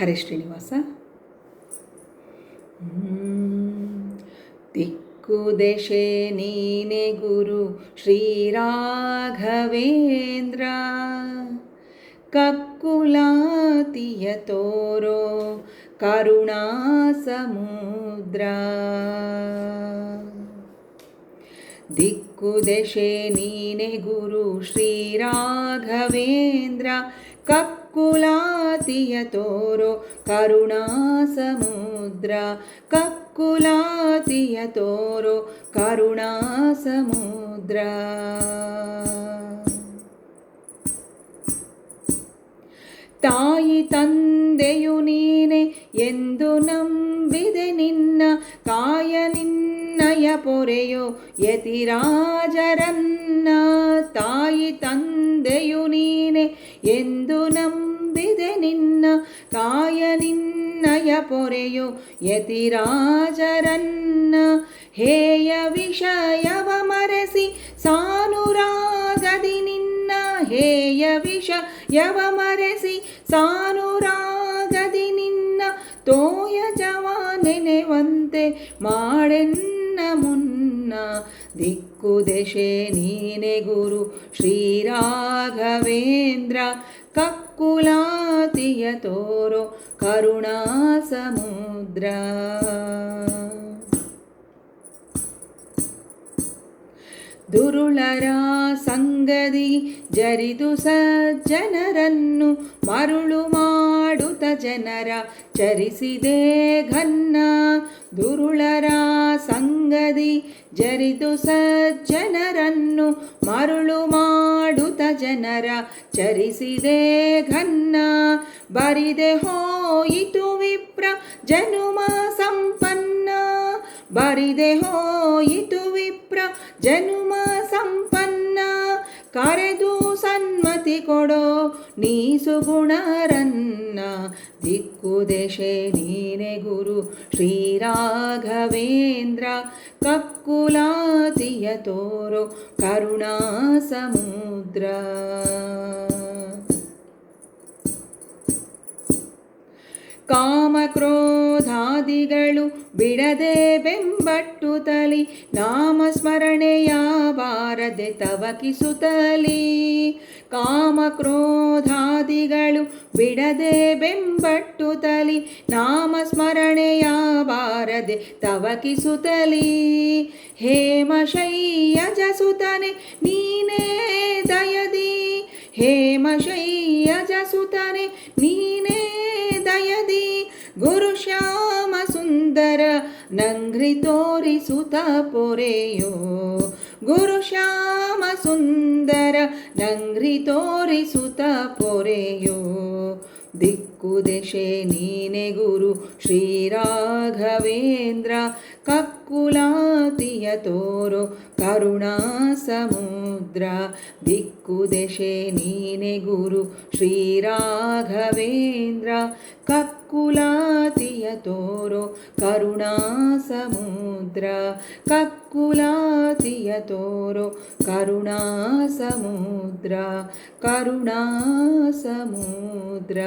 ಹರೇ ಶ್ರೀನಿವಾಸ. ದಿಕ್ಕು ದಶೆ ನೀನೆ ಗುರು ಶ್ರೀರಾಘವೇಂದ್ರ. ಕಕ್ಕುಲಾತಿಯ ತೋರೋ ಕರುಣಾ ಸಮುದ್ರ. ದಿಕ್ಕುದೆಶೆ ನೀನೆ ಗುರು ಶ್ರೀರಾಘವೇಂದ್ರ. ಕಕ್ಕುಲಾತಿಯ ತೋರೋ ಕರುಣಾ ಸಮುದ್ರ ಕಕ್ಕುಲಾತಿಯ ತೋರೋ ಕರುಣಾ ಸಮುದ್ರ ತಾಯಿ ತಂದೆಯು ನೀನೆ ಎಂದು ನಂಬಿದೆ ನಿನ್ನ, ಕಾಯ ನಿನ್ನಯ ಪೊರೆಯೋ ಯತಿರಾಜರನ್ನ. ತಾಯಿ ತಂದೆಯು ನೀನೆ ಎಂದು ನಂಬಿದೆ ನಿನ್ನ ಕಾಯ ನಿನ್ನಯ ಪೊರೆಯೋ ಯತಿರಾಜರನ್ನ. ಹೇಯ ವಿಷಯವ ಮರೆಸಿ ಸಾನುರಾಗದಿ ನಿನ್ನ. ಹೇಯ ವಿಷಯವ ಮರೆಸಿ ಸಾನುರಾಗದಿ ನಿನ್ನ. ತೋಯ ಜವ ನೆನೆವಂತೆ ಮಾಡೆನ್ನ ಮುನ್ನ ದಿಕ್ಕು ದೆಶೆ ನೀನೆ ಗುರು ಶ್ರೀರಾಘವೇಂದ್ರ ಕಕ್ಕುಲಾತಿಯ ತೋರೋ ಕರುಣಾ ಸಮುದ್ರ ದುರುಳರ ಸಂಗದಿ ಜರಿದು ಸಜ್ಜನರನ್ನು ಮರುಳು ಮಾಡುತ್ತ ಜನರ ಚರಿಸಿದೆ ಘನ್ನ ದುರುಳರ ಸಂಗದಿ ಜರಿದು ಸಜ್ಜನರನ್ನು ಮರುಳು ಮಾಡುತ್ತ ಜನರ ಚರಿಸಿದೆ ಘನ್ನ. ಬರಿದೆ ಹೋಯಿತು ವಿಪ್ರ ಜನುಮ ಸಂಪನ್ನ. ಬರಿದೆ ಹೋಯಿತು ವಿಪ್ರ ಜನುಮ ಸಂಪನ್ನ. ಕರೆದು ಸನ್ಮತಿ ಕೊಡೋ ನೀ ಸುಗುಣರನ್ನ ದಿಕ್ಕು ದೆಶೆ ನೀನೆ ಗುರು ಶ್ರೀರಾಘವೇಂದ್ರ. ಕಕ್ಕುಲಾತಿಯ ತೋರೋ ಕರುಣಾ ಸಮುದ್ರ ಕಾಮಕ್ರೋಧಾದಿಗಳು ಬಿಡದೆ ಬೆಂಬಟ್ಟುತ್ತಲಿ ನಾಮಸ್ಮರಣೆಯ ಬಾರದೆ ತವಕಿಸುತ್ತಲಿ. ಕಾಮಕ್ರೋಧಾದಿಗಳು ಬಿಡದೆ ಬೆಂಬಟ್ಟುತ್ತಲಿ ನಾಮಸ್ಮರಣೆಯ ಬಾರದೆ ತವಕಿಸುತ್ತಲಿ. ಹೇಮಶಯ್ಯಜಸುತನೆ, ನೀನೇ ದಯದಿ. ಹೇಮಶಯ್ಯಜಸುತನೆ, ನೀನೇ ದಯದಿ गुरुश्यामसुन्दर नङ्घ्रितोरिसुत नङ्घ्रितोरिसुतपोरेयो गुरुश्यामसुन्दर नङ्घ्रितोरिसुत नङ्घ्रितोरिसुतपोरे दिक्कुदेशे नीने गुरु श्रीराघवेन्द्र कक्कुलातियतोरु करुणासमुद्र दिक्कुदेशे नीने गुरु श्रीराघवेन्द्र कक् ತೋರೋ ಕರುಣಾ ಸಮುದ್ರ ದಿಕ್ಕು ದೆಶೆ ನೀನೆ ಗುರು ಶ್ರೀರಾಘವೇಂದ್ರ ಕಕ್ಕುಲಾತಿಯ ತೋರೋ ಕರುಣಾ ಸಮುದ್ರ